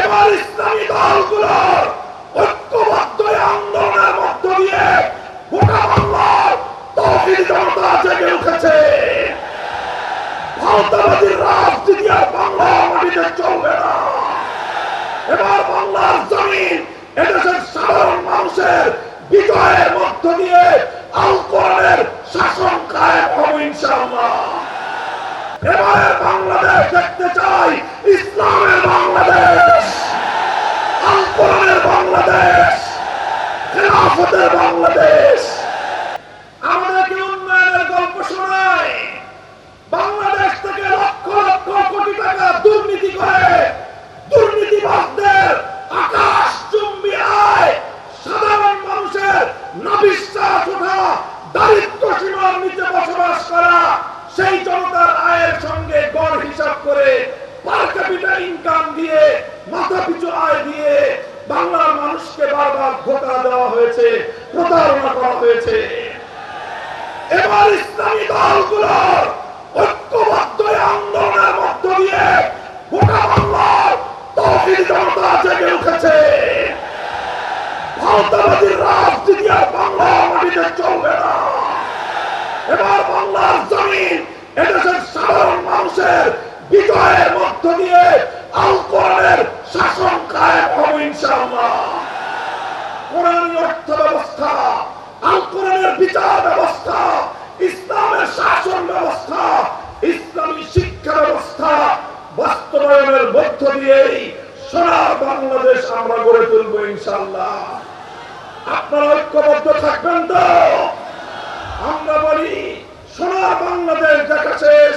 এবার ইসলামী দলগুলোর ঐক্যবদ্ধ আন্দোলনের মধ্য দিয়ে গোটা বাংলার তৌহিদ জনতা জেগে উঠেছে। ভারতাবাদীর রাজনীতি আর বাংলার মাটিতে চলবে না। এবার বাংলার জমিন এদেশের সাধারণ মানুষের বিজয়ের মধ্য দিয়ে আল শাসন কায়েম হবে ইনশাআল্লাহ। এবারে বাংলাদেশ দেখতে চাই ইসলামের বাংলাদেশ আল কোরআনের বাংলাদেশ খেলাফতের বাংলাদেশ। আয়ের সঙ্গে গড় হিসাব করে ইনকাম দিয়ে, মাথা পিছু আয় দিয়ে বাংলার মানুষকে বারবার ধোকা দেওয়া হয়েছে, প্রতারণা করা হয়েছে। এবার ইসলামী ঐক্যবদ্ধ আন্দোলনের মধ্য দিয়ে গোটা বাংলার তৌহিদ জনতা জেগে উঠেছে। ভারতাবাদীর রাজনীতি আর বাংলার মাটিতে চলবে না। এবার বাংলার জমিন মানুষের বিজয়ের মধ্য দিয়ে আল কোরআনের শাসন কায়েম হবে ইনশাআল্লাহ। কোরআনী অর্থ ব্যবস্থা আল কোরআনের বিচার ব্যবস্থা, ইসলামের শাসন ব্যবস্থা, ইসলামী শিক্ষা ব্যবস্থা বাস্তবায়নের মধ্য দিয়েই সোনার বাংলাদেশ আমরা গড়ে তুলবো ইনশাআল্লাহ। আপনারা ঐক্যবদ্ধ থাকবেন তো আমরা বলি সোনার বাংলাদেশ দেখা শেষ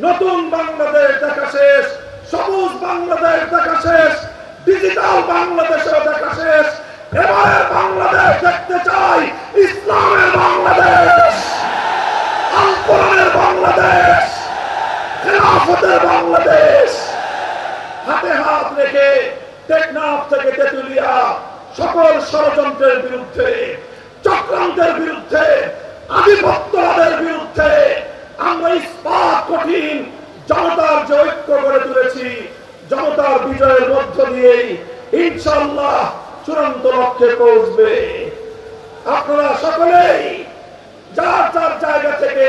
নতুন বাংলাদেশ দেখা শেষ, সবুজ বাংলাদেশ দেখা শেষ ডিজিটাল বাংলাদেশও দেখা শেষ। এবারে বাংলাদেশ দেখতে চাই ইসলামের বাংলাদেশ বাংলাদেশ হাতে হাত সকল বিরুদ্ধে, চক্রান্তের বিরুদ্ধে ইস্পাত কঠিন জনতার যে ঐক্য করে তুলেছি, জনতার বিজয়ের মধ্য দিয়েই ইনশাল্লাহ চূড়ান্ত লক্ষ্যে পৌঁছবে। আপনারা সকলেই যার যার জায়গা থেকে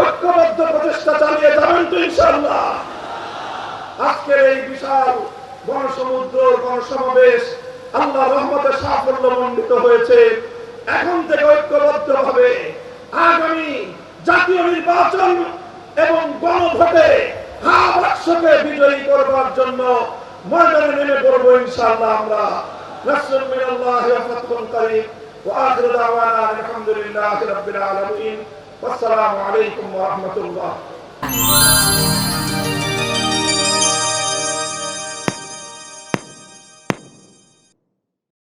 ঐক্যবদ্ধ প্রচেষ্টা চালিয়ে যাবেন তো ইনশাল্লাহ আজকের এই বিশাল গণসমুদ্র, গণসমাবেশ আল্লাহ রহমতের সাফল্য মণ্ডিত হয়েছে। এখন থেকে ঐক্যবদ্ধ ভাবে আগামী জাতীয় নির্বাচন এবং গণভোটে হা বাক্সকে বিজয়ী করবার জন্য ময়দানে নেমে পড়ব ইনশাআল্লাহ আমরা। নাসরুল من الله ফাতহুন قريب ওয়া دعوانا الحمد لله رب العالمين والسلام عليكم ওয়া রাহমাতুল্লাহ।